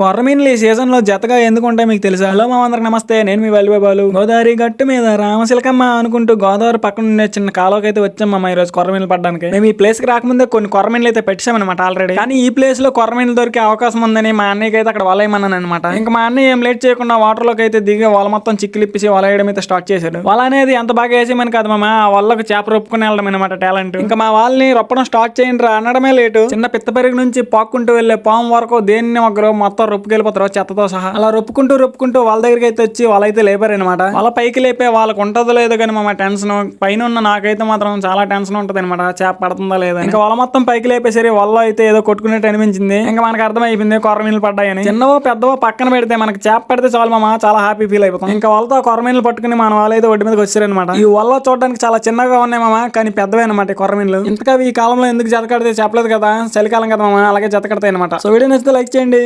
కొర్రమీన్లు ఈ సీజన్లో జతగా ఎందుకు మీకు తెలుసా? హలో మా అందరికి నమస్తే నేను మీ వెళ్ళిబాబాలు గోదావరి గట్టు మీద రామశిలకమ్మ అనుకుంటూ గోదావరి పక్కన ఉండే చిన్న కాలువకి అయితే వచ్చాం మా ఈరోజు కొర్రమీన్లు పడడానికి. మేము ఈ ప్లేస్కి రాకముందే కొన్ని కొర్రమీన్లు అయితే పెట్టామన్నమాట ఆల్రెడీ కానీ ఈ ప్లేస్లో కొర్రమీన్లు దొరికే అవకాశం ఉందని మా అన్నయ్యకి అయితే అక్కడ వలయమన్నాను అనమాట ఇంకా మా అన్నయ్య ఏం లేట్ చేయకుండా వాటర్లోకి అయితే దిగి వల మొత్తం చిక్కిలిప్పేసి వల వేయడం అయితే స్టార్ట్ చేశాడు. వల అనేది ఎంత బాగా వేసేమని కాదు మా ఆ వల్లకు చేప రొప్పుకుని వెళ్ళడం అనమాట టాలెంట్ ఇంకా మా వాళ్ళని రొప్పడం స్టార్ట్ చేయండి రా అనడమే లేటు. చిన్న పిత్త పెరుగు నుంచి పాక్కుంటూ వెళ్ళే పాము వరకు దేన్ని ఒకరు మొత్తం రొప్పుకెళ్ళిపోతారు చెత్తతో సహా. అలా రొప్పుకుంటూ రొప్పుకుంటూ వాళ్ళ దగ్గరికి అయితే వచ్చి వాళ్ళైతే లేపారు అనమాట వాళ్ళ పైకి లేపే వాళ్ళకి ఉంటుందో లేదో కానీ మా టెన్షన్ పైన ఉన్న నాకైతే మాత్రం చాలా టెన్షన్ ఉంటుంది అనమాట చేప పడుతుందా లేదా ఇంకా వాళ్ళ మొత్తం పైకి లేపేసరి వాళ్ళ అయితే ఏదో కొట్టుకున్నట్టు అనిపించింది. ఇంకా మనకు అర్థమైపోయింది కొరమీన్లు పడ్డాయని. చిన్నవో పెద్దవో పక్కన పెడితే మనకి చేప పెడితే చాలు మామ చాలా హ్యాపీ ఫీల్ అయిపోతాం. ఇంకా వాళ్ళతో కొరమీన్లు పట్టుకుని మన వాళ్ళైతే ఒడ్డు మీదకి వచ్చారనమాట. ఈ వల్ల చూడడానికి చాలా చిన్నగా ఉన్నాయి మామ కానీ పెద్దవే అనమాట కొరమీన్లు ఇంతగా ఈ కాలంలో ఎందుకు జత కడితే చెప్పలేదు కదా చలికాలం కదా మామ అలాగే జత కడతాయి అనమాట సో వీడియో నచ్చితే లైక్ చేయండి.